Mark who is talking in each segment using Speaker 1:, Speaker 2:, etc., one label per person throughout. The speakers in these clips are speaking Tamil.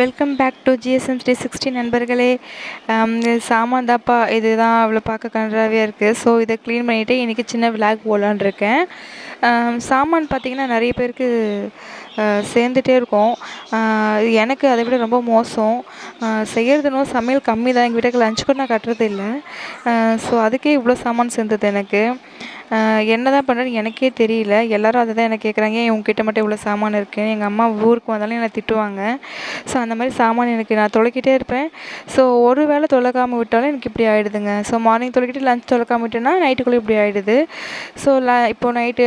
Speaker 1: Welcome back to GSM three sixty நண்பர்களே. சாமான் தாப்பா இதுதான் அவ்வளோ பார்க்க கன்றாவே இருக்குது ஸோ இதை க்ளீன் பண்ணிவிட்டு இன்றைக்கி சின்ன விளாக் போடலான்னு இருக்கேன். சாமான் பார்த்திங்கன்னா நிறைய பேருக்கு சேர்ந்துட்டே இருக்கும். எனக்கு அதை விட ரொம்ப மோசம். செய்கிறதுனோ சமையல் கம்மி தான். எங்கள் வீட்டுக்கு லஞ்ச் கூட நான் கட்டுறது இல்லை. ஸோ அதுக்கே இவ்வளோ சாமான் சேர்ந்தது எனக்கு. என்ன தான் பண்ணுறேன்னு எனக்கே தெரியல. எல்லாரும் அதை தான் எனக்கு கேட்குறாங்க ஏன் உங்ககிட்ட மட்டும் இவ்வளோ சாமான் இருக்குது எங்கள் அம்மா ஊருக்கு வந்தாலும் என்னை திட்டுவாங்க. ஸோ அந்த மாதிரி சாமான் எனக்கு நான் தொலைக்கிட்டே இருப்பேன். ஸோ ஒரு வேளை தொலைக்காமல் விட்டாலும் எனக்கு இப்படி ஆகிடுதுங்க ஸோ மார்னிங் தொலைக்கிட்டு லஞ்ச் தொலைக்காமல் விட்டேன்னா நைட்டுக்குள்ளே இப்படி ஆகிடுது ஸோ ல இப்போது night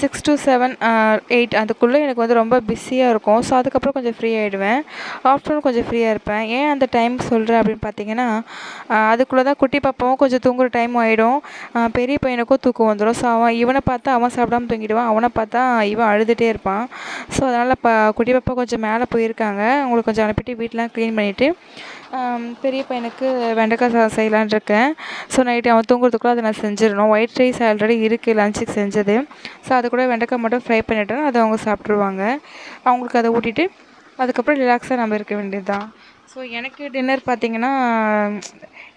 Speaker 1: six to seven eight அதுக்குள்ளே எனக்கு வந்து ரொம்ப பிஸியாக இருக்கும். ஸோ அதுக்கப்புறம் கொஞ்சம் ஃப்ரீ ஆகிடுவேன் ஆஃப்டர்நூன் கொஞ்சம் ஃப்ரீயாக இருப்பேன். ஏன் அந்த டைம் சொல்கிறேன் அப்படின்னு பார்த்தீங்கன்னா அதுக்குள்ளே தான் குட்டி பாப்பாவும் கொஞ்சம் தூங்குற டைம் ஆகிடும் பெரிய பையனுக்கும் தூக்கம் வந்துடும் ஸோ அவன் இவனை பார்த்தா அவன் சாப்பிடாம தூங்கிடுவான். அவனை பார்த்தா இவன் அழுதுகிட்டே இருப்பான். ஸோ அதனால் ப குட்டி பாப்பா கொஞ்சம் மேலே போயிருக்காங்க. அவங்களுக்கு கொஞ்சம் அனுப்பிட்டு வீட்டெலாம் க்ளீன் பண்ணிவிட்டு பெரிய பையனுக்கு வெண்டைக்காய் சாதம் செய்யலான்னு இருக்கேன். ஸோ நைட்டு அவன் தூங்குறதுக்குள்ளே அதை நான் செஞ்சிடணும். ஒயிட் ரைஸ் ஆல்ரெடி இருக்குது லஞ்சுக்கு செஞ்சது. ஸோ அது கூட வெண்டைக்காய் மட்டும் ஃப்ரை பண்ணிட்டேன்னா அதை அவங்க சாப்பிட்ருவாங்க அவங்களுக்கு அதை ஊட்டிட்டு அதுக்கப்புறம் ரிலாக்ஸாக நம்ம இருக்க வேண்டியது தான் ஸோ எனக்கு டின்னர் பார்த்தீங்கன்னா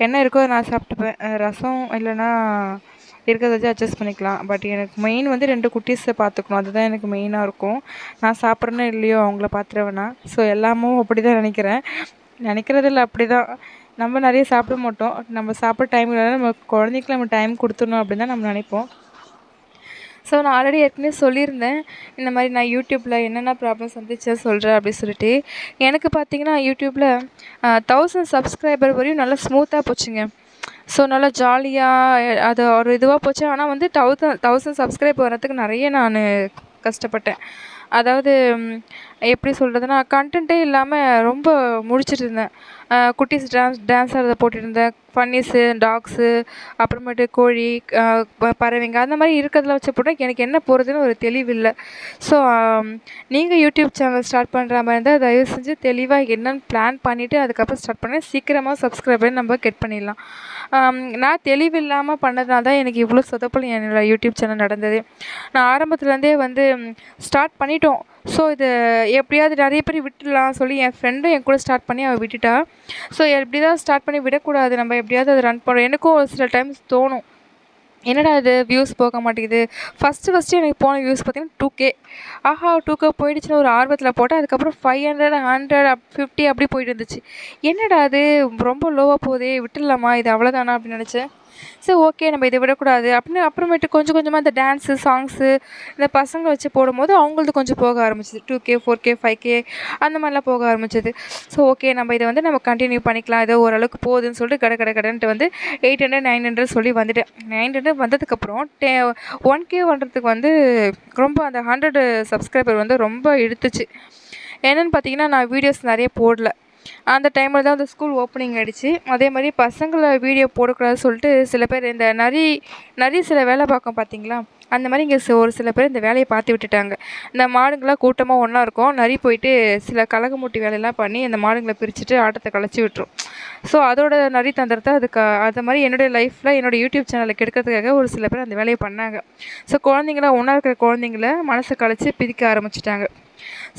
Speaker 1: என்ன இருக்கோ அதை நான் சாப்பிட்டுப்பேன். ரசம் இல்லைன்னா இருக்கிறத வச்சு அட்ஜஸ்ட் பண்ணிக்கலாம். பட் எனக்கு மெயின் வந்து ரெண்டு குட்டீஸை பார்த்துக்கணும் அதுதான் எனக்கு மெயினாக இருக்கும். நான் சாப்பிட்றேனோ இல்லையோ அவங்கள பார்த்துருவேனா ஸோ எல்லாமும் அப்படி தான் நினைக்கிறேன். நினைக்கிறதில்ல அப்படி தான் நம்ம நிறைய சாப்பிட மாட்டோம். நம்ம சாப்பிட்ற டைம் இல்லைனா நம்ம குழந்தைக்கு நம்ம டைம் கொடுத்துடணும் அப்படின்னு தான் நம்ம நினைப்போம். ஸோ நான் ஆல்ரெடி ஏற்கனவே சொல்லியிருந்தேன் இந்த மாதிரி நான் யூடியூப்பில் என்னென்ன ப்ராப்ளம் சந்திச்சேன் சொல்கிறேன் அப்படின்னு சொல்லிட்டு. எனக்கு பார்த்தீங்கன்னா யூடியூப்பில் தௌசண்ட் சப்ஸ்கிரைபர் வரையும் நல்லா ஸ்மூத்தாக போச்சுங்க. ஸோ நல்லா ஜாலியாக அது ஒரு இதுவாக போச்சு. ஆனால் வந்து தௌசண்ட் தௌசண்ட் சப்ஸ்கிரைப் வர்றதுக்கு நிறைய நான் கஷ்டப்பட்டேன். அதாவது எப்படி சொல்கிறதுனா கண்டென்ட்டே இல்லாமல் ரொம்ப முழிச்சிட்டு இருந்தேன். குட்டீஸ் டான்ஸ் டான்ஸ் ஆடுறத போட்டிருந்தேன் ஃபன்னிஸு டாக்ஸு அப்புறமேட்டு கோழி பறவைங்க அந்த மாதிரி இருக்கிறதுல வச்சு போட்டால் எனக்கு என்ன போகிறதுன்னு ஒரு தெளிவு இல்லை. ஸோ நீங்கள் யூடியூப் சேனல் ஸ்டார்ட் பண்ணுற மாதிரி இருந்தால் தயவு செஞ்சு தெளிவாக என்னென்னு பிளான் பண்ணிவிட்டு அதுக்கப்புறம் ஸ்டார்ட் பண்ணி சீக்கிரமாக சப்ஸ்கிரைப் பண்ணி நம்ம கெட் பண்ணிடலாம். நான் தெளிவு இல்லாமல் பண்ணதுனால தான் எனக்கு இவ்வளோ சொதப்பல் என்னோட யூடியூப் சேனல் நடந்தது. நான் ஆரம்பத்துலேருந்தே வந்து ஸ்டார்ட் பண்ணிட்டோம். ஸோ இது எப்படியாவது நிறைய பேர் விட்டுடலாம் சொல்லி என் ஃப்ரெண்டும் என் கூட ஸ்டார்ட் பண்ணி அவள் விட்டுட்டா. ஸோ எப்படி தான் ஸ்டார்ட் பண்ணி விடக்கூடாது நம்ம எப்படியாவது அதை ரன் பண்ணுறோம் எனக்கும் ஒரு சில டைம்ஸ் தோணும். என்னடா இது வியூஸ் போக மாட்டேங்குது. ஃபஸ்ட்டு ஃபஸ்ட்டு எனக்கு போன வியூஸ் பார்த்தீங்கன்னா டூ கே ஆஹா டூ கே போயிடுச்சுன்னு ஒரு ஆர்வத்தில் போட்டால் அதுக்கப்புறம் five hundred hundred up fifty அப்படி போயிட்டு இருந்துச்சு. என்னடா அது ரொம்ப லோவாக போதே விட்டுடலாமா? இது அவ்வளோதானா அப்படின்னு நினச்சேன். சரி ஓகே நம்ம இதை விடக்கூடாது. அப்படின்னு அப்புறமேட்டு கொஞ்சம் கொஞ்சமாக இந்த டான்ஸு சாங்ஸு இந்த பசங்களை வச்சு போடும்போது அவங்களது கொஞ்சம் போக ஆரம்பிச்சிது. Two K four K five K அந்த மாதிரிலாம் போக ஆரம்பிச்சது. ஸோ ஓகே நம்ம இதை வந்து நம்ம கண்டினியூ பண்ணிக்கலாம். ஏதோ ஓரளவுக்கு போகுதுன்னு சொல்லிட்டு கட கட கடன்ட்டு வந்து எயிட் ஹண்ட்ரட் நைன் ஹண்ட்ரட் சொல்லி வந்துட்டேன் நைன் ஹண்ட்ரட் வந்ததுக்கப்புறம் டே ஒன் கே பண்ணுறதுக்கு வந்து ரொம்ப அந்த ஹண்ட்ரட் சப்ஸ்கிரைபர் வந்து ரொம்ப இழுத்துச்சு. என்னென்னு பார்த்தீங்கன்னா நான் வீடியோஸ் நிறைய போடல. அந்த டைமில் தான் வந்து ஸ்கூல் ஓப்பனிங் ஆகிடுச்சு அதே மாதிரி பசங்களை வீடியோ போடக்கூடாதுன்னு சொல்லிட்டு சில பேர் இந்த நரி நரி சில வேலை பார்க்கும் பார்த்தீங்களா? அந்த மாதிரி இங்கே ஒரு சில பேர் இந்த வேலையை பார்த்து விட்டுட்டாங்க. இந்த மாடுங்களாம் கூட்டமாக ஒன்றா இருக்கும். நரி போயிட்டு சில கலகமுட்டி வேலையெல்லாம் பண்ணி அந்த மாடுங்களை பிரிச்சுட்டு ஆட்டத்தை கலைச்சி விட்டுரும். ஸோ அதோட நரி தந்திரத்தை அதுக்கு அது மாதிரி என்னுடைய லைஃப்பில் என்னோடய யூடியூப் சேனலை கெடுக்கிறதுக்காக ஒரு சில பேர் அந்த வேலையை பண்ணாங்க. ஸோ குழந்தைங்கள ஒன்றா இருக்கிற குழந்தைங்கள மனசை கலைச்சி பிரிக்க ஆரம்பிச்சிட்டாங்க.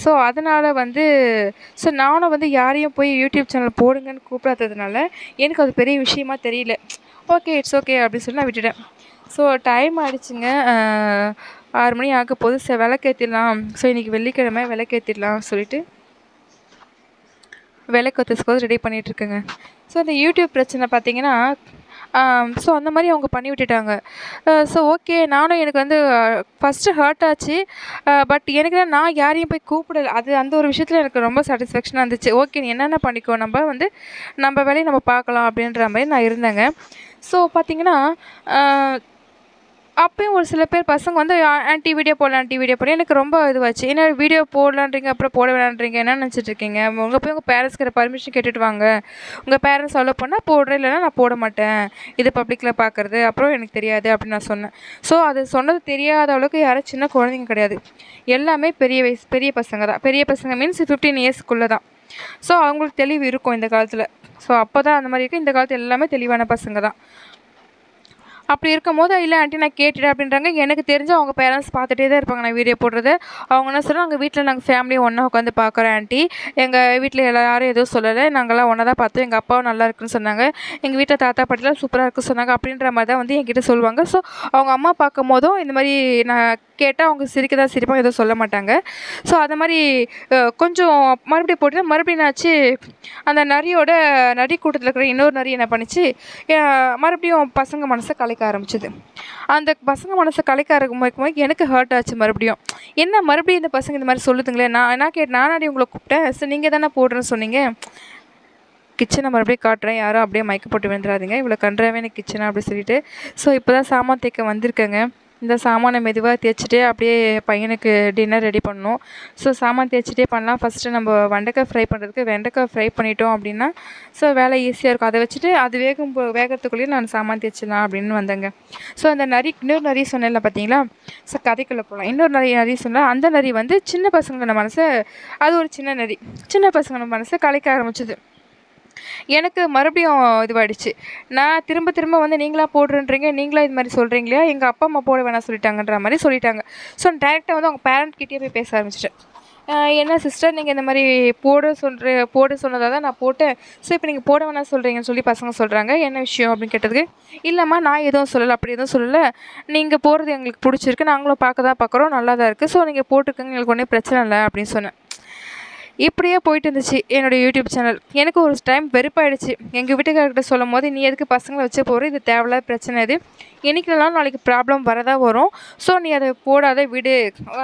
Speaker 1: ஸோ அதனால் வந்து ஸோ நானும் வந்து யாரையும் போய் யூடியூப் சேனல் போடுங்கன்னு கூப்பிடாததுனால எனக்கு அது பெரிய விஷயமா தெரியல. ஓகே இட்ஸ் ஓகே அப்படின்னு சொல்லி நான் விட்டுட்டேன். ஸோ டைம் ஆகிடுச்சிங்க ஆறு மணி ஆக போது சரி விளக்கேற்றிடலாம் ஸோ இன்றைக்கி வெள்ளிக்கிழமை விளக்கேற்றிடலாம் சொல்லிட்டு விளக்கத்துக்கு ரெடி பண்ணிகிட்ருக்கேங்க ஸோ இந்த யூடியூப் பிரச்சனை பார்த்தீங்கன்னா ஸோ அந்த மாதிரி அவங்க பண்ணி விட்டுட்டாங்க. ஸோ ஓகே நானும் எனக்கு வந்து ஃபஸ்ட்டு ஹர்ட் ஆச்சு. பட் எனக்கு நான் யாரையும் போய் கூப்பிடல. அது அந்த ஒரு விஷயத்தில் எனக்கு ரொம்ப சாட்டிஸ்ஃபேக்ஷனாக இருந்துச்சு. ஓகே என்னென்ன பண்ணிக்கோ நம்ம வந்து நம்ம வேலையை நம்ம பார்க்கலாம் அப்படின்ற மாதிரி நான் இருந்தேங்க. ஸோ பார்த்திங்கன்னா அப்பயும் ஒரு சில பேர் பசங்க வந்து ஆன்ட்டி வீடியோ போடலாம் ஆன்ட்டி வீடியோ போடலாம் எனக்கு ரொம்ப இதுவாச்சு. ஏன்னா வீடியோ போடலான்றீங்க? அப்புறம் போட வேணான்றீங்க? என்ன நினச்சிட்டு இருக்கீங்க? உங்கள் போய் உங்கள் பேரண்ட்ஸ் கிட்ட பர்மிஷன் கேட்டுட்டு வாங்க. உங்கள் பேரண்ட்ஸ் அலோவ் பண்ணால் போடுறேன் இல்லைன்னா நான் போட மாட்டேன். இது பப்ளிக்கில் பார்க்குறது அப்புறம் எனக்கு தெரியாது அப்படின்னு நான் சொன்னேன். ஸோ அது சொன்னது தெரியாத அளவுக்கு யாரும் சின்ன குழந்தைங்க கிடையாது. எல்லாமே பெரிய வயசு பெரிய பசங்க தான். பெரிய பசங்க மீன்ஸ் ஃபிஃப்டீன் இயர்ஸ்க்குள்ளே தான். ஸோ அவங்களுக்கு தெளிவு இருக்கும் இந்த காலத்தில். ஸோ அப்போ தான் அந்த மாதிரி இருக்குது இந்த காலத்தில் எல்லாமே தெளிவான பசங்க தான். அப்படி இருக்கும்போது இல்லை ஆண்டி நான் கேட்டுட்டேன் அப்படின்றாங்க. எனக்கு தெரிஞ்சு அவங்க பேரண்ட்ஸ் பார்த்துட்டே தான் இருப்பாங்க. நான் வீடியோ போடுறது. அவங்க என்ன சொல்கிறோம் எங்கள் வீட்டில் நாங்கள் ஃபேமிலி ஒன்றா உட்காந்து பார்க்குறோம் ஆண்டி எங்கள் வீட்டில் எல்லாரும் எதுவும் சொல்லலை. நாங்கள்லாம் ஒன்றா தான் பார்த்தோம். எங்கள் அப்பாவும் நல்லா இருக்குன்னு சொன்னாங்க. எங்கள் வீட்டில் தாத்தா பாட்டிலாம் சூப்பராக இருக்குன்னு சொன்னாங்க அப்படின்ற மாதிரி தான் வந்து என்கிட்ட சொல்லுவாங்க. ஸோ அவங்க அம்மா பார்க்கும் போதும் இந்த மாதிரி நான் கேட்டால் அவங்க சிரிக்க தான் சிரிப்பாங்க எதுவும் சொல்ல மாட்டாங்க. ஸோ அது மாதிரி கொஞ்சம் மறுபடியும் போட்டு மறுபடியும் என்னாச்சு அந்த நரியோட நரி கூட்டத்தில் இருக்கிற இன்னொரு நரி என்ன பண்ணிச்சு மறுபடியும் பசங்க மனசை கலைக்க ஆரம்பிச்சது. அந்த பசங்க மனசை கலைக்க ஆரம்பிக்கும் எனக்கு ஹர்ட் ஆச்சு மறுபடியும். என்ன மறுபடியும் இந்த பசங்க இந்த மாதிரி சொல்லுதுங்களே? நான் என்ன கேட்டு நானாடி உங்களை கூப்பிட்டேன். சார் நீங்கள் தானே போடுறேன்னு சொன்னீங்க. கிச்சனை மறுபடியும் காட்டுறேன். யாரும் அப்படியே மயக்க போட்டு விழுந்துடாதீங்க இவ்வளோ கன்றாவே எனக்கு கிச்சனை அப்படி சொல்லிட்டு. ஸோ இப்போ தான் சாமான் தேக்க வந்திருக்கேங்க. இந்த சாமானை மெதுவாக தேய்ச்சிட்டே அப்படியே பையனுக்கு டின்னர் ரெடி பண்ணணும். ஸோ சாமான் தேய்ச்சிட்டே பண்ணலாம். ஃபஸ்ட்டு நம்ம வெண்டைக்காய் ஃப்ரை பண்ணுறதுக்கு வெண்டைக்காய் ஃப்ரை பண்ணிட்டோம் அப்படின்னா ஸோ வேலை ஈஸியாக இருக்கும். அதை வச்சுட்டு அது வேகும் போ- வேகத்துக்குள்ளேயே நான் சாமான் தேய்ச்சிடலாம் அப்படின்னு வந்தேங்க. ஸோ அந்த நரி இன்னொரு நரி சொன்னேன்ல பார்த்தீங்களா ஸோ கதைக்குள்ளே போகலாம் இன்னொரு நரி நரி சொன்னால் அந்த நரி வந்து சின்ன பசங்களோட மனசை அது ஒரு சின்ன நரி. சின்ன பசங்களோட மனசை கலைக்க ஆரம்பிச்சது. எனக்கு மறுபடியும் இதுவாகிடுச்சு நான் திரும்ப திரும்ப வந்து நீங்களாக போடுறேன்றீங்க நீங்களா இது மாதிரி சொல்கிறீங்களா எங்கள் அப்பா அம்மா போட வேணாம் சொல்லிட்டாங்கன்ற மாதிரி சொல்லிட்டாங்க. ஸோ டேரெக்டாக வந்து அவங்க பேரண்ட் கிட்டேயே போய் பேச ஆரம்பிச்சிட்டேன். என்ன சிஸ்டர் நீங்கள் இந்த மாதிரி போட சொல்கிற போட சொன்னதாக தான் நான் போட்டேன். ஸோ இப்போ நீங்கள் போட வேணாம் சொல்கிறீங்கன்னு சொல்லி பசங்க சொல்கிறாங்க என்ன விஷயம் அப்படின்னு கேட்டதுக்கு இல்லைம்மா நான் எதுவும் சொல்லலை அப்படி எதுவும் சொல்லலை. நீங்கள் போடுறது எங்களுக்கு பிடிச்சிருக்கு. நாங்களும் பார்க்க தான் பார்க்குறோம் நல்லா தான் இருக்குது ஸோ நீங்கள் போட்டுக்கோங்க எங்களுக்கு ஒன்றும் பிரச்சனை இல்லை அப்படின்னு சொன்னேன். இப்படியே போயிட்டு இருந்துச்சு என்னோடய யூடியூப் சேனல். எனக்கு ஒரு டைம் வெறுப்பாயிடுச்சு. எங்கள் வீட்டுக்காரர்கிட்ட சொல்லும் போது நீ எதுக்கு பசங்களை வச்சு போகிற இது தேவையில்லாத பிரச்சனை இது. என்னைக்குலாம் நாளைக்கு ப்ராப்ளம் வரதா வரும். ஸோ நீ அதை போடாத விடு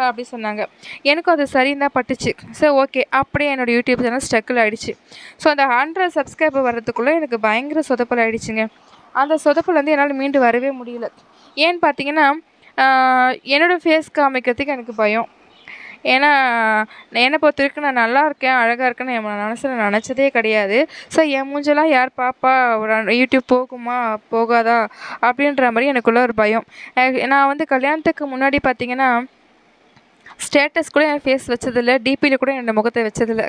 Speaker 1: அப்படி சொன்னாங்க. எனக்கும் அது சரின்னு தான் பட்டுச்சு. ஸோ ஓகே அப்படியே என்னோடய யூடியூப் சேனல் ஸ்ட்ரகிள் ஆகிடுச்சு ஸோ அந்த ஹண்ட்ரட் சப்ஸ்கிரைபர் வர்றதுக்குள்ளே எனக்கு பயங்கர சொதப்பல் ஆகிடுச்சிங்க அந்த சொதப்பல் வந்து என்னால் மீண்டு வரவே முடியல. ஏன்னு பார்த்தீங்கன்னா என்னோடய ஃபேஸ் காமிக்கிறதுக்கு எனக்கு பயம். ஏன்னா என்னை பொறுத்த வரைக்கும் நான் நல்லா இருக்கேன் அழகாக இருக்கேன்னு என் மனசில் நினச்சதே கிடையாது. ஸோ என் மூஞ்செல்லாம் யார் பாப்பா? ஒரு யூடியூப் போகுமா? போகாதா? அப்படின்ற மாதிரி எனக்குள்ளே ஒரு பயம். நான் வந்து கல்யாணத்துக்கு முன்னாடி பார்த்திங்கன்னா ஸ்டேட்டஸ் கூட என் ஃபேஸ் வச்சதில்ல டிபியில் கூட என்னோட முகத்தை வச்சதில்ல.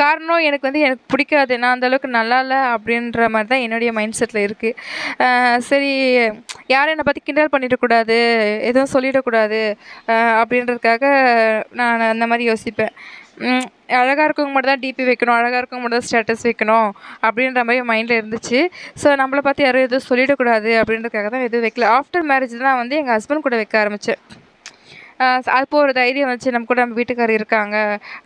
Speaker 1: காரணம் எனக்கு வந்து எனக்கு பிடிக்காது. நான் அந்த அளவுக்கு நல்லா இல்லை அப்படின்ற மாதிரி தான் என்னுடைய மைண்ட் செட்டில் இருக்குது சரி யாரும் என்னை பற்றி கிண்டல் பண்ணிடக்கூடாது எதுவும் சொல்லிடக்கூடாது அப்படின்றதுக்காக நான் அந்த மாதிரி யோசிப்பேன். அழகாக இருக்கவங்க மட்டும் தான் டிபி வைக்கணும் அழகாக இருக்கவங்க மட்டும் தான் ஸ்டேட்டஸ் வைக்கணும் அப்படின்ற மாதிரி மைண்டில் இருந்துச்சு. ஸோ நம்மளை பார்த்து யாரும் எதுவும் சொல்லிடக்கூடாது அப்படின்றதுக்காக தான் எதுவும் வைக்கல. ஆஃப்டர் மேரேஜ் தான் வந்து எங்கள் ஹஸ்பண்ட் கூட வைக்க ஆரம்பித்தேன் அப்போ ஒரு தைரியம் வந்துச்சு நம்ம கூட நம்ம வீட்டுக்காரர் இருக்காங்க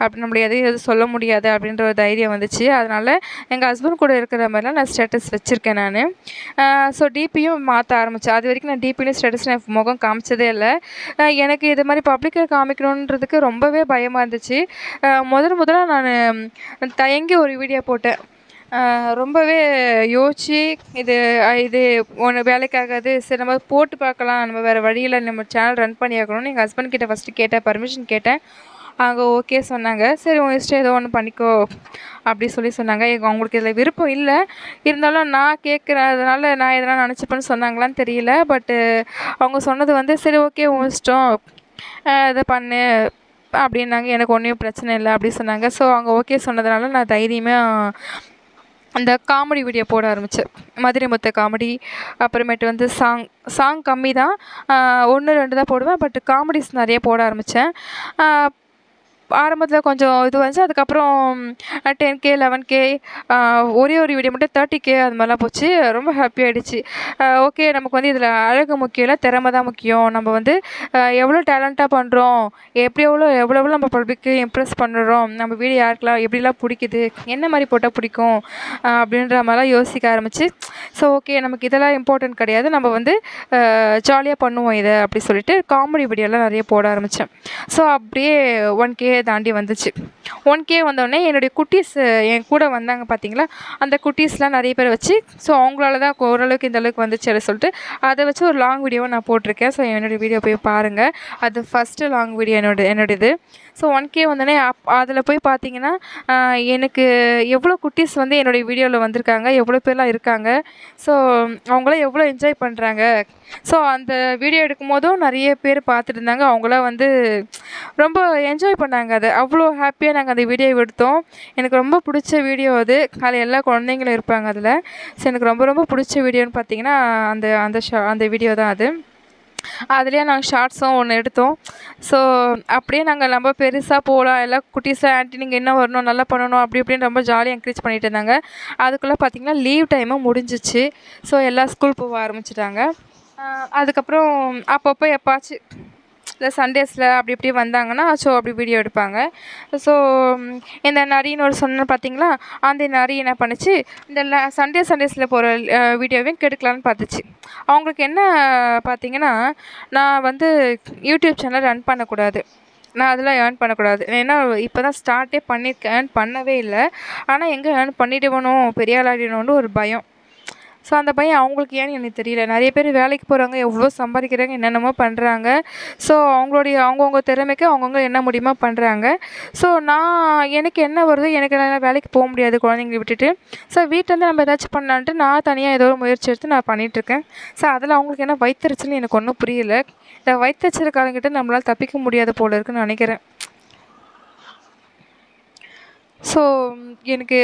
Speaker 1: அப்படி நம்மள எதையும் எதுவும் சொல்ல முடியாது அப்படின்ற ஒரு தைரியம் வந்துச்சு. அதனால் எங்கள் ஹஸ்பண்ட் கூட இருக்கிற மாதிரிலாம் நான் ஸ்டேட்டஸ் வச்சுருக்கேன் நான். ஸோ டிபியும் மாற்ற ஆரம்பித்தேன் அது வரைக்கும் நான் டிபிலையும் ஸ்டேட்டஸ் நான் முகம் காமிச்சதே இல்லை. எனக்கு இது மாதிரி பப்ளிக்காக காமிக்கணுன்றதுக்கு ரொம்பவே பயமாக இருந்துச்சு. முதல் முதல்ல நான் தயங்கி ஒரு வீடியோ போட்டேன். ரொம்பவே யோசிச்சு இது இது ஒன்று வேலைக்காகாது சரி நம்ம போட்டு பார்க்கலாம். நம்ம வேறு வழியில் நம்ம சேனல் ரன் பண்ணி ஆகணும்னு எங்கள் ஹஸ்பண்ட் கிட்ட ஃபஸ்ட்டு கேட்டேன் பர்மிஷன் கேட்டேன். அவங்க ஓகே சொன்னாங்க. சரி உன் இஷ்டம் ஏதோ ஒன்று பண்ணிக்கோ அப்படி சொல்லி சொன்னாங்க. எங்கள் அவங்களுக்கு இதில் விருப்பம் இல்லை. இருந்தாலும் நான் கேட்குறதுனால நான் எதனா நினச்சிப்பேன்னு சொன்னாங்களான்னு தெரியல. பட்டு அவங்க சொன்னது வந்து சரி ஓகே உன் இஷ்டம். இதை பண்ணு. அப்படின்னாங்க. எனக்கு ஒன்றும் பிரச்சனை இல்லை. அப்படி சொன்னாங்க. ஸோ அவங்க ஓகே சொன்னதுனால நான் தைரியமாக அந்த காமெடி வீடியோ போட ஆரம்பித்தேன் மதுரை முத்த காமெடி அப்புறமேட்டு வந்து சாங் சாங் கம்மி தான் ஒன்று ரெண்டு தான் போடுவேன் பட் காமெடிஸ் நிறைய போட ஆரம்பித்தேன் ஆரம்பத்தில் கொஞ்சம் இது வந்துச்சு. அதுக்கப்புறம் டென் கே லெவன் கே ஒரே ஒரு வீடியோ மட்டும் தேர்ட்டி கே அது மாதிரிலாம் போச்சு. ரொம்ப ஹாப்பி ஆகிடுச்சு ஓகே நமக்கு வந்து இதில் அழகு முக்கியம் இல்லை திறமை தான் முக்கியம். நம்ம வந்து எவ்வளோ டேலண்ட்டாக பண்ணுறோம் எப்படி எவ்வளோ எவ்வளோ எவ்வளோ நம்ம பப்ளிக்கு இம்ப்ரெஸ் பண்ணுறோம் நம்ம வீடியோ யாருக்கெல்லாம் எப்படிலாம் பிடிக்குது என்ன மாதிரி போட்டால் பிடிக்கும் அப்படின்ற மாதிரிலாம் யோசிக்க ஆரம்பிச்சு. ஸோ ஓகே நமக்கு இதெல்லாம் இம்பார்ட்டன்ட் கிடையாது. நம்ம வந்து ஜாலியாக பண்ணுவோம் இதை அப்படி சொல்லிட்டு காமெடி வீடியோலாம் நிறைய போட ஆரம்பித்தேன் ஸோ அப்படியே ஒன் கே தாண்டி வந்துச்சு. ஒன் கே வந்தோடனே என்னுடைய குட்டீஸ் என் கூட வந்தாங்க பார்த்தீங்களா அந்த குட்டீஸ்லாம் நிறைய பேர் வச்சு ஸோ அவங்களால தான் ஓரளவுக்கு இந்த அளவுக்கு வந்துச்சு அப்படின்னு சொல்லிட்டு அதை வச்சு ஒரு லாங் வீடியோவை நான் போட்டிருக்கேன். ஸோ என்னுடைய வீடியோ போய் பாருங்கள் அது ஃபஸ்ட்டு லாங் வீடியோ என்னோட என்னோடது. ஸோ ஒன் கே வந்தோடனே அப் அதில் போய் பார்த்தீங்கன்னா எனக்கு எவ்வளோ குட்டீஸ் வந்து என்னுடைய வீடியோவில் வந்திருக்காங்க எவ்வளோ பேர்லாம் இருக்காங்க. ஸோ அவங்களாம் எவ்வளோ என்ஜாய் பண்ணுறாங்க ஸோ அந்த வீடியோ எடுக்கும் போதும் நிறைய பேர் பார்த்துட்டு இருந்தாங்க. அவங்களாம் வந்து ரொம்ப என்ஜாய் பண்ணாங்க அதை. அவ்வளோ ஹாப்பியாக நாங்கள் அந்த வீடியோ எடுத்தோம். எனக்கு ரொம்ப பிடிச்ச வீடியோ அது. அதில் எல்லா குழந்தைங்களும் இருப்பாங்க அதில். ஸோ எனக்கு ரொம்ப ரொம்ப பிடிச்ச வீடியோன்னு பார்த்தீங்கன்னா அந்த அந்த ஷா அந்த வீடியோ தான் அது. அதுலேயே நாங்கள் ஷார்ட்ஸும் ஒன்று எடுத்தோம். ஸோ அப்படியே நாங்கள் ரொம்ப பெருசாக போகலாம் எல்லாம் குட்டீஸாக ஆண்டி நீங்கள் என்ன வரணும் நல்லா பண்ணணும் அப்படி இப்படின்னு ரொம்ப ஜாலியாக என்கரேஜ் பண்ணிகிட்டு இருந்தாங்க. அதுக்குள்ளே பார்த்திங்கன்னா லீவ் டைமும் முடிஞ்சிச்சு. ஸோ எல்லாம் ஸ்கூல் போக ஆரம்பிச்சிட்டாங்க. அதுக்கப்புறம் அப்பப்போ எப்பாச்சும் இல்லை சண்டேஸில் அப்படி இப்படி வந்தாங்கன்னா ஸோ அப்படி வீடியோ எடுப்பாங்க. ஸோ இந்த நரின்னு ஒரு சொன்னேன் பார்த்தீங்களா அந்த நரி என்ன பண்ணுச்சு? இந்த சண்டே சண்டேஸில் போகிற வீடியோவையும் கெடுக்கலான்னு பார்த்துச்சு அவங்களுக்கு என்ன பார்த்தீங்கன்னா நான் வந்து யூடியூப் சேனல் ரன் பண்ணக்கூடாது. நான் அதெல்லாம் ஏர்ன் பண்ணக்கூடாது. ஏன்னா இப்போ தான் ஸ்டார்ட்டே பண்ணியிருக்கேன் ஏர்ன் பண்ணவே இல்லை. ஆனால் எங்கே ஏர்ன் பண்ணிவிடுவனோ பெரிய ஆளாகிடணுன்னு ஒரு பயம். ஸோ அந்த பையன் அவங்களுக்கு ஏன்னு எனக்கு தெரியல. நிறைய பேர் வேலைக்கு போகிறாங்க எவ்வளோ சம்பாதிக்கிறாங்க என்னென்னமோ பண்ணுறாங்க ஸோ அவங்களுடைய அவங்கவுங்க திறமைக்கு அவங்கவுங்க என்ன முடியுமோ பண்ணுறாங்க ஸோ நான் எனக்கு என்ன வருது எனக்கு நான் வேலைக்கு போக முடியாது குழந்தைங்களை விட்டுட்டு. ஸோ வீட்டிலேருந்து நம்ம ஏதாச்சும் பண்ணலான்ட்டு நான் தனியாக ஏதோ ஒரு முயற்சி எடுத்து நான் பண்ணிகிட்ருக்கேன் ஸோ அதில் அவங்களுக்கு என்ன வயிற்றுச்சல்னு எனக்கு ஒன்றும் புரியல. இந்த வயிற்றுச்சல் நம்மளால் தப்பிக்க முடியாத போல இருக்குன்னு நினைக்கிறேன். ஸோ எனக்கு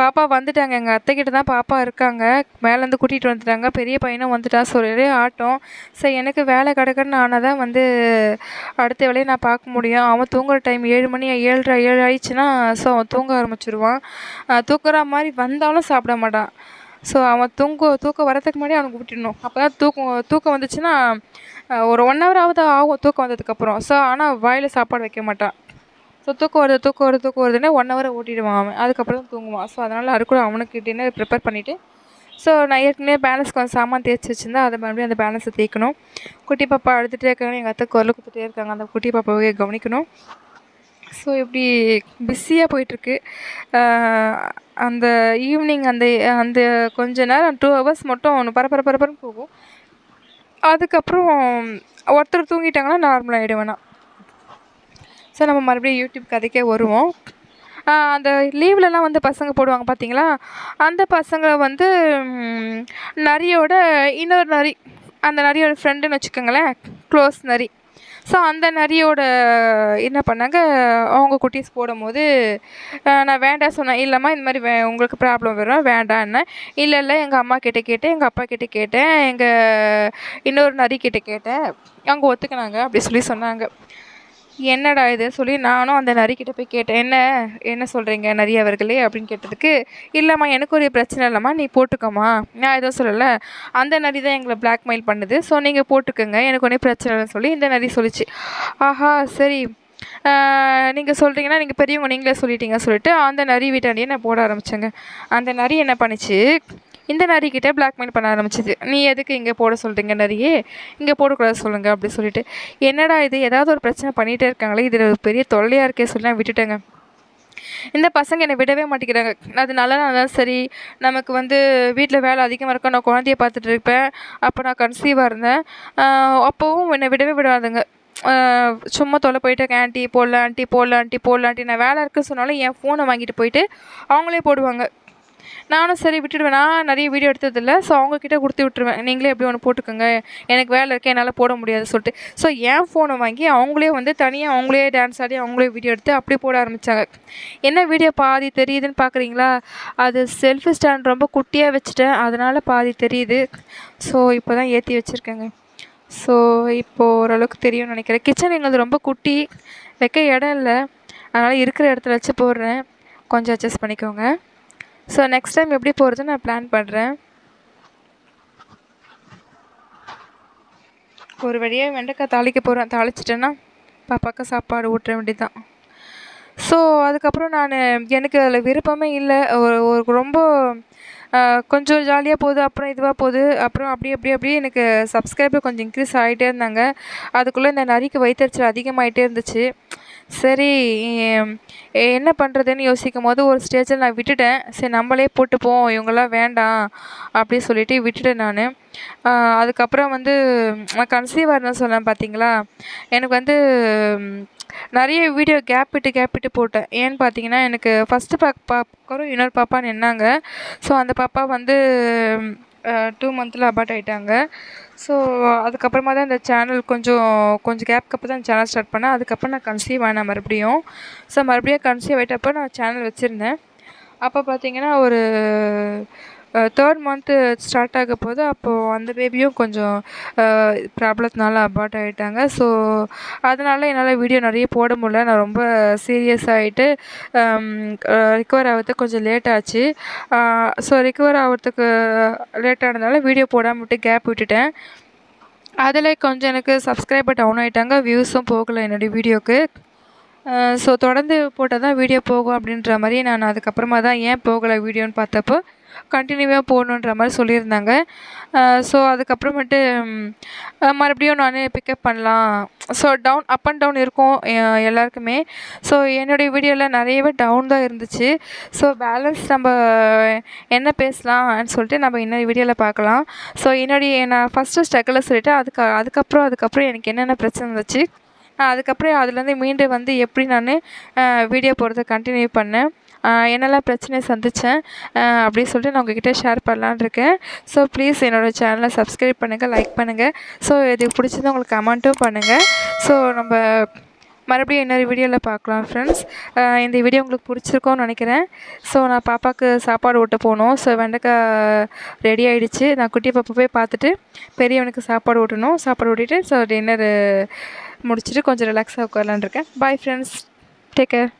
Speaker 1: பாப்பா வந்துட்டாங்க. எங்கள் அத்தைக்கிட்ட தான் பாப்பா இருக்காங்க. மேலேருந்து கூட்டிகிட்டு வந்துட்டாங்க. பெரிய பையனும் வந்துட்டான் ஸோ ஆட்டம். ஸோ எனக்கு வேலை கிடக்குன்னு ஆனால் தான் வந்து அடுத்த வேலையை நான் பார்க்க முடியும். அவன் தூங்குற டைம் ஏழு மணி ஏழ்ரை ஏழு ஆயிடுச்சுன்னா ஸோ அவன் தூங்க ஆரம்பிச்சிருவான். தூக்குற மாதிரி வந்தாலும் சாப்பிட மாட்டான். ஸோ அவன் தூங்க தூக்கம் வரதுக்கு முன்னாடி அவனுக்கு விட்டுடணும் அப்போ தான் தூக்கம் தூக்கம் வந்துச்சுன்னா ஒரு ஒன் ஹவர் ஆகுது ஆகும் தூக்கம் வந்ததுக்கப்புறம் ஸோ ஆனால் வாயில் சாப்பாடு வைக்க மாட்டான். ஸோ தூக்கம் வருது தூக்கம் வருது தூக்கம் வருதுன்னு ஒன் ஹவர் ஓட்டிடுவான் அவன். அதுக்கப்புறம் தான் தூங்குவான். ஸோ அதனால் அதுக்குள்ள அவனுக்கு டின்னர் ப்ரிப்பேர் பண்ணிவிட்டு ஸோ நான் ஏற்கனவே பேலன்ஸ் கொஞ்சம் சாமான் தேய்ச்சி வச்சுருந்தா அதை மறுபடியும் அந்த பேலன்ஸை தேய்க்கணும். குட்டி பாப்பா அழுதுகிட்டே இருக்காங்க எங்கள் அத்தை குரல் கொடுத்துட்டே இருக்காங்க அந்த குட்டி பாப்பாவே கவனிக்கணும். ஸோ இப்படி பிஸியாக போயிட்டுருக்கு. அந்த ஈவினிங் அந்த அந்த கொஞ்ச நேரம் டூ ஹவர்ஸ் மட்டும் ஒன்று பரபர பரபரன்னு போகும். அதுக்கப்புறம் ஒருத்தர் தூங்கிட்டாங்கன்னா நார்மல் ஆகிடுவேன் நான் ஸோ நம்ம மறுபடியும் யூடியூப் கதைக்கே வருவோம். அந்த லீவ்லலாம் வந்து பசங்க போடுவாங்க பார்த்தீங்களா அந்த பசங்க வந்து நரியோட இன்னொரு நரி அந்த நரியோட ஃப்ரெண்டுன்னு வச்சுக்கோங்களேன் க்ளோஸ் நரி. ஸோ அந்த நரியோட என்ன பண்ணாங்க? அவங்க குட்டீஸ் போடும்போது நான் வேண்டாம் சொன்னேன். இல்லைம்மா இந்த மாதிரி வே உங்களுக்கு ப்ராப்ளம் வரும் வேண்டான்னு. இல்லை இல்லை எங்கள் அம்மா கிட்டே கேட்டேன் எங்கள் அப்பா கிட்டே கேட்டேன் எங்கள் இன்னொரு நரி கிட்டே கேட்டேன். அவங்க ஒத்துக்கினாங்க அப்படி சொல்லி சொன்னாங்க. என்னடா இது? சொல்லி நானும் அந்த நரிக்கிட்ட போய் கேட்டேன் என்ன என்ன சொல்கிறீங்க நரி அவர்களே? அப்படின்னு கேட்டதுக்கு இல்லைம்மா எனக்கு ஒரு பிரச்சனை இல்லைம்மா நீ போட்டுக்கோம்மா. நான் எதுவும் சொல்லலை அந்த நரி தான் எங்களை பிளாக்மெயில் பண்ணுது. ஸோ நீங்கள் போட்டுக்கோங்க எனக்கு ஒன்றும் பிரச்சனை இல்லைன்னு சொல்லி இந்த நரி சொல்லிச்சு. ஆஹா சரி. நீங்கள் சொல்கிறீங்கன்னா நீங்கள் பெரியவங்க நீங்களே சொல்லிட்டீங்க சொல்லிட்டு அந்த நரி வீட்டாண்டியே நான் போட ஆரம்பித்தேங்க அந்த நரி என்ன பண்ணிச்சு இந்த நரிக்கிட்ட பிளாக்மெயில் பண்ண ஆரம்பிச்சிது. நீ எதுக்கு இங்கே போட சொல்கிறீங்க நரியே? இங்கே போடக்கூடாது சொல்லுங்கள் அப்படி சொல்லிட்டு. என்னடா இது? ஏதாவது ஒரு பிரச்சனை பண்ணிகிட்டே இருக்காங்களே இதில் ஒரு பெரிய தொல்லையாக இருக்கே சொல்லி நான் விட்டுட்டேங்க. இந்த பசங்க என்னை விடவே மாட்டேங்கிறாங்க. அது நான் சரி நமக்கு வந்து வீட்டில் வேலை அதிகமாக இருக்கும் நான் குழந்தைய பார்த்துட்டு இருப்பேன். அப்போ நான் கன்சீவாக இருந்தேன். அப்போவும் என்னை விடவே விடாதுங்க. சும்மா தொலை போயிட்டு ஆண்டி போடல ஆண்டி போடல ஆண்டி போடல ஆண்டி நான் வேலை இருக்குன்னு சொன்னாலும் என் ஃபோனை வாங்கிட்டு போயிட்டு அவங்களே போடுவாங்க. நானும் சரி விட்டுடுவேன். நான் நிறைய வீடியோ எடுத்ததில்ல ஸோ அவங்கக்கிட்ட கொடுத்து விட்டுருவேன். நீங்களே எப்படி ஒன்று போட்டுக்கோங்க. எனக்கு வேலை இருக்கே என்னால் போட முடியாது சொல்லிட்டு. ஸோ என் ஃபோனை வாங்கி அவங்களே வந்து தனியாக அவங்களே டான்ஸ் ஆடி அவங்களே வீடியோ எடுத்து அப்படி போட ஆரம்பித்தாங்க என்ன வீடியோ பாதி தெரியுதுன்னு பார்க்குறீங்களா அது செல்ஃபி ஸ்டாண்ட் ரொம்ப குட்டியாக வச்சுட்டேன். அதனால் பாதி தெரியுது. ஸோ இப்போ தான் ஏற்றி வச்சுருக்கேங்க. ஸோ இப்போது ஓரளவுக்கு தெரியும்னு நினைக்கிறேன். கிச்சன் எங்களுக்கு ரொம்ப குட்டி. வைக்க இடம் இல்லை. அதனால் இருக்கிற இடத்துல வச்சு போடுறேன். கொஞ்சம் அட்ஜஸ்ட் பண்ணிக்கோங்க. ஸோ நெக்ஸ்ட் டைம் எப்படி போகிறது நான் பிளான் பண்ணுறேன் ஒரு வழியாக வெண்டைக்காய் தாளிக்க போகிறேன் தாளிச்சிட்டேன்னா பாப்பாவுக்கு சாப்பாடு ஊட்ட வேண்டியதுதான். ஸோ அதுக்கப்புறம் நான் எனக்கு அதில் விருப்பமே இல்லை. ஒரு ஒரு ரொம்ப கொஞ்சம் ஜாலியாக போகுது அப்புறம் இதுவாக போகுது. அப்புறம் அப்படி அப்படி அப்படியே எனக்கு சப்ஸ்கிரைபர் கொஞ்சம் இன்க்ரீஸ் ஆகிட்டே இருந்தாங்க. அதுக்குள்ளே இந்த நரிக்கு வயிற்றுச்சல் அதிகமாகிட்டே இருந்துச்சு. சரி என்ன பண்ணுறதுன்னு யோசிக்கும் போது ஒரு ஸ்டேஜில் நான் விட்டுட்டேன். சரி நம்மளே போட்டுப்போம் இவங்களாம் வேண்டாம் அப்படி சொல்லிட்டு விட்டுட்டேன் நான். அதுக்கப்புறம் வந்து நான் கன்சீவாக இருந்தேன் சொன்னேன் பார்த்தீங்களா எனக்கு வந்து நிறைய வீடியோ கேப் விட்டு கேப் விட்டு போட்டேன். ஏன்னு பார்த்தீங்கன்னா எனக்கு ஃபஸ்ட்டு பாக் பாப்பாரும் இன்னொரு பாப்பா நின்னாங்க ஸோ அந்த பாப்பா வந்து டூ மந்த்தில் அபார்ட் ஆகிட்டாங்க ஸோ அதுக்கப்புறமா தான் இந்த சேனல் கொஞ்சம் கொஞ்சம் கேப்க்கு அப்புறம் தான் சேனல் ஸ்டார்ட் பண்ணேன். அதுக்கப்புறம் நான் கன்சீவ் ஆனேன் மறுபடியும். ஸோ மறுபடியும் கன்சீவ் ஆகிட்டப்போ நான் சேனல் வச்சுருந்தேன். அப்போ பார்த்தீங்கன்னா ஒரு தேர்ட் மந்த்து ஸ்டார்ட் ஆக போது அப்போது அந்த பேபியும் கொஞ்சம் ப்ராப்ளத்தினால அபார்ட் ஆகிட்டாங்க ஸோ அதனால் என்னால் வீடியோ நிறைய போட முடில நான் ரொம்ப சீரியஸ் ஆகிட்டு ரிக்கவர் ஆகிறதுக்கு கொஞ்சம் லேட் ஆச்சு. ஸோ ரிக்கவர் ஆகிறதுக்கு லேட் ஆனதுனால வீடியோ போடாமல் விட்டு கேப் விட்டுட்டேன். அதில் கொஞ்சம் எனக்கு சப்ஸ்கிரைபர் டவுன் ஆகிட்டாங்க வியூஸும் போகலை என்னுடைய வீடியோவுக்கு ஸோ தொடர்ந்து போட்டால் தான் வீடியோ போகும் அப்படின்ற மாதிரி நான் அதுக்கப்புறமா தான் ஏன் போகலை வீடியோன்னு பார்த்தப்போ கண்டினியூவாக போகணுன்ற மாதிரி சொல்லியிருந்தாங்க. ஸோ அதுக்கப்புறமேட்டு மறுபடியும் நான் பிக்கப் பண்ணலாம். So down up and down இருக்கும் எல்லாருக்குமே. ஸோ என்னுடைய வீடியோவில் நிறையவே டவுன் தான் இருந்துச்சு. ஸோ பேலன்ஸ் நம்ம என்ன பேசலாம்னு சொல்லிட்டு நம்ம இன்னொரு வீடியோவில் பார்க்கலாம். ஸோ என்னுடைய நான் ஃபஸ்ட்டு ஸ்ட்ரகிளை சொல்லிவிட்டு அதுக்கு அதுக்கப்புறம் அதுக்கப்புறம் எனக்கு என்னென்ன பிரச்சனை இருந்துச்சு நான் அதுக்கப்புறம் அதுலேருந்து மீண்டும் வந்து எப்படி நான் வீடியோ போடுறத கண்டினியூ பண்ணேன். என்னெல்லாம் பிரச்சனை சந்தித்தேன் அப்படின்னு சொல்லிட்டு நான் உங்ககிட்ட ஷேர் பண்ணலான்னு இருக்கேன். ஸோ ப்ளீஸ் என்னோடய சேனலை சப்ஸ்கிரைப் பண்ணுங்கள் லைக் பண்ணுங்கள் ஸோ இது பிடிச்சது உங்களுக்கு கமெண்ட்டும் பண்ணுங்கள் ஸோ நம்ம மறுபடியும் இன்னொரு வீடியோவில் பார்க்கலாம் ஃப்ரெண்ட்ஸ் இந்த வீடியோ உங்களுக்கு பிடிச்சிருக்கோன்னு நினைக்கிறேன். ஸோ நான் பாப்பாவுக்கு சாப்பாடு ஊட்ட போகணும். ஸோ வெண்டைக்காய் ரெடி ஆகிடுச்சு நான் குட்டி பாப்பா போய் பார்த்துட்டு பெரியவனுக்கு சாப்பாடு ஊட்டணும். சாப்பாடு ஓட்டிட்டு ஸோ டின்னர் முடிச்சுட்டு கொஞ்சம் ரிலாக்ஸாக உட்காரலான் இருக்கேன். Bye friends take care